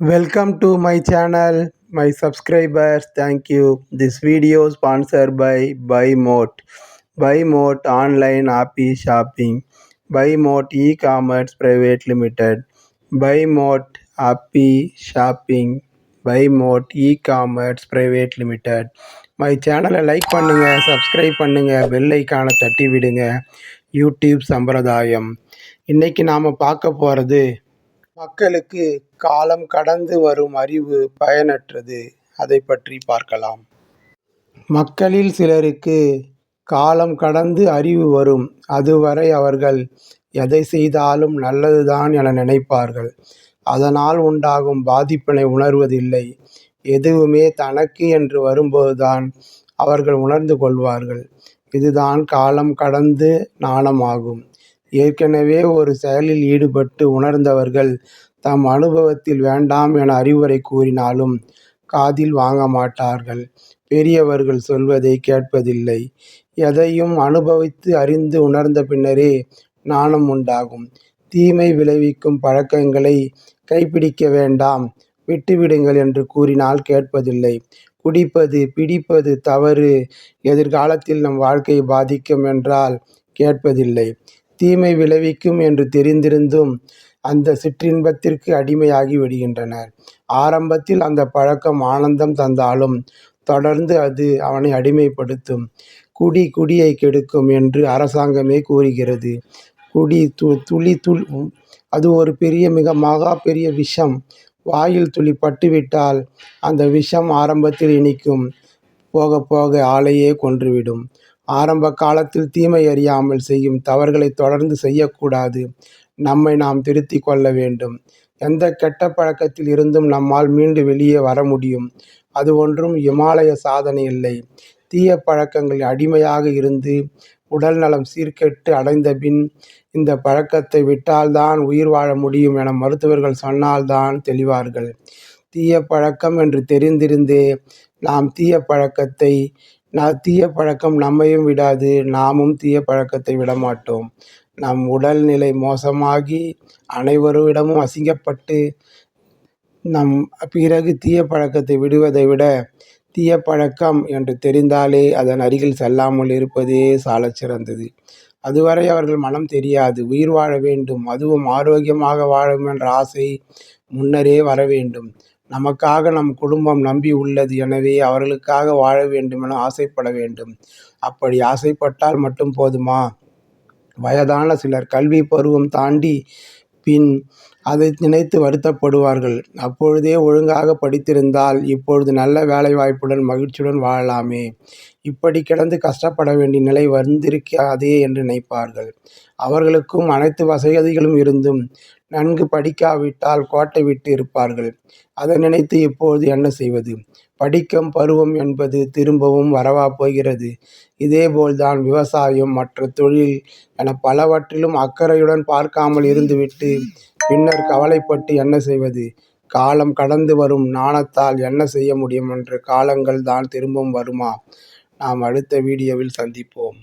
Welcome to my channel, my subscribers. Thank you. This video sponsored by BuyMote. BuyMote online happy shopping. BuyMote e-commerce private limited. BuyMote happy shopping. BuyMote e-commerce private limited. My சேனலை like பண்ணுங்க subscribe பண்ணுங்க bell ஐக்கானை தட்டி விடுங்க YouTube சம்பிரதாயம் இன்னைக்கு நாம் பார்க்க போகிறது மக்களுக்கு காலம் கடந்து வரும் அறிவு பயனற்றது. அதை பற்றி பார்க்கலாம். மக்களில் சிலருக்கு காலம் கடந்து அறிவு வரும். அதுவரை அவர்கள் எதை செய்தாலும் நல்லதுதான் என நினைப்பார்கள். அதனால் உண்டாகும் பாதிப்பினை உணர்வதில்லை. எதுவுமே தனக்கு என்று வரும்போதுதான் அவர்கள் உணர்ந்து கொள்வார்கள். இதுதான் காலம் கடந்து நாணமாகும். ஏற்கனவே ஒரு செயலில் ஈடுபட்டு உணர்ந்தவர்கள் தம் அனுபவத்தில் வேண்டாம் என அறிவுரை கூறினாலும் காதில் வாங்க மாட்டார்கள். பெரியவர்கள் சொல்வதை கேட்பதில்லை. எதையும் அனுபவித்து அறிந்து உணர்ந்த பின்னரே நாணம் உண்டாகும். தீமை விளைவிக்கும் பழக்கங்களை கைப்பிடிக்க வேண்டாம். விட்டுவிடுங்கள் என்று கூறினால் கேட்பதில்லை. குடிப்பது பிடிப்பது தவறு. எதிர்காலத்தில் நம் வாழ்க்கையை பாதிக்கும் என்றால் கேட்பதில்லை. தீமை விளைவிக்கும் என்று தெரிந்திருந்தும் அந்த சிற்றின்பத்திற்கு அடிமையாகி விடுகின்றனர். ஆரம்பத்தில் அந்த பழக்கம் ஆனந்தம் தந்தாலும் தொடர்ந்து அது அவனை அடிமைப்படுத்தும். குடி குடியை கெடுக்கும் என்று அரசாங்கமே கூறுகிறது. குடி து துளி துள் அது ஒரு பெரிய மிக மகா பெரிய விஷம். வாயில் துளி பட்டுவிட்டால் அந்த விஷம் ஆரம்பத்தில் இனிக்கும். போக போக ஆளையே கொன்றுவிடும். ஆரம்ப காலத்தில் தீமை அறியாமல் செய்யும் தவறுகளை தொடர்ந்து செய்யக்கூடாது. நம்மை நாம் திருத்தி கொள்ள வேண்டும். எந்த கெட்ட பழக்கத்தில் இருந்தும் நம்மால் மீண்டு வெளியே வர முடியும். அது ஒன்றும் இமாலய சாதனை இல்லை. தீய பழக்கங்களில் அடிமையாக இருந்து உடல் நலம் சீர்கெட்டு அடைந்த பின் இந்த பழக்கத்தை விட்டால்தான் உயிர் வாழ முடியும் என மருத்துவர்கள் சொன்னால்தான் தெளிவார்கள். தீய பழக்கம் என்று தெரிந்திருந்தே நாம் தீய பழக்கத்தை நான் தீய பழக்கம் நம்மையும் விடாது நாமும் தீய பழக்கத்தை விடமாட்டோம். நம் உடல்நிலை மோசமாகி அனைவரிடமும் அசிங்கப்பட்டு நம் பிறகு தீய பழக்கத்தை விடுவதை விட தீய பழக்கம் என்று தெரிந்தாலே அதன் அருகில் செல்லாமல் இருப்பதே சாலச் சிறந்தது. அதுவரை அவர்கள் மனம் தெரியாது. உயிர் வாழ வேண்டும். அதுவும் ஆரோக்கியமாக வாழும் என்ற ஆசை முன்னரே வர வேண்டும். நமக்காக நம் குடும்பம் நம்பி உள்ளது எனவே அவர்களுக்காக வாழ வேண்டும் என ஆசைப்பட வேண்டும். அப்படி ஆசைப்பட்டால் மட்டும் போதுமா? வயதான சிலர் கல்வி பருவம் தாண்டி பின் அதை நினைத்து வருத்தப்படுவார்கள். அப்பொழுதே ஒழுங்காக படித்திருந்தால் இப்பொழுது நல்ல வேலைவாய்ப்புடன் மகிழ்ச்சியுடன் வாழலாமே. இப்படி கிடந்து கஷ்டப்பட வேண்டிய நிலை வந்திருக்காதே என்று நினைப்பார்கள். அவர்களுக்கும் அனைத்து வசதிகளும் இருந்தும் நன்கு படிக்காவிட்டால் கோட்டை விட்டு இருப்பார்கள். அதை நினைத்து இப்பொழுது என்ன செய்வது? படிக்கும் பருவம் என்பது திரும்பவும் வரவா போகிறது. இதேபோல்தான் விவசாயம் மற்ற தொழில் என பலவற்றிலும் அக்கறையுடன் பார்க்காமல் இருந்துவிட்டு பின்னர் கவலைப்பட்டு என்ன செய்வது? காலம் கடந்து வரும் நாணத்தால் என்ன செய்ய முடியும்? என்ற காலங்கள் தான் திரும்பவும் வருமா? நாம் அடுத்த வீடியோவில் சந்திப்போம்.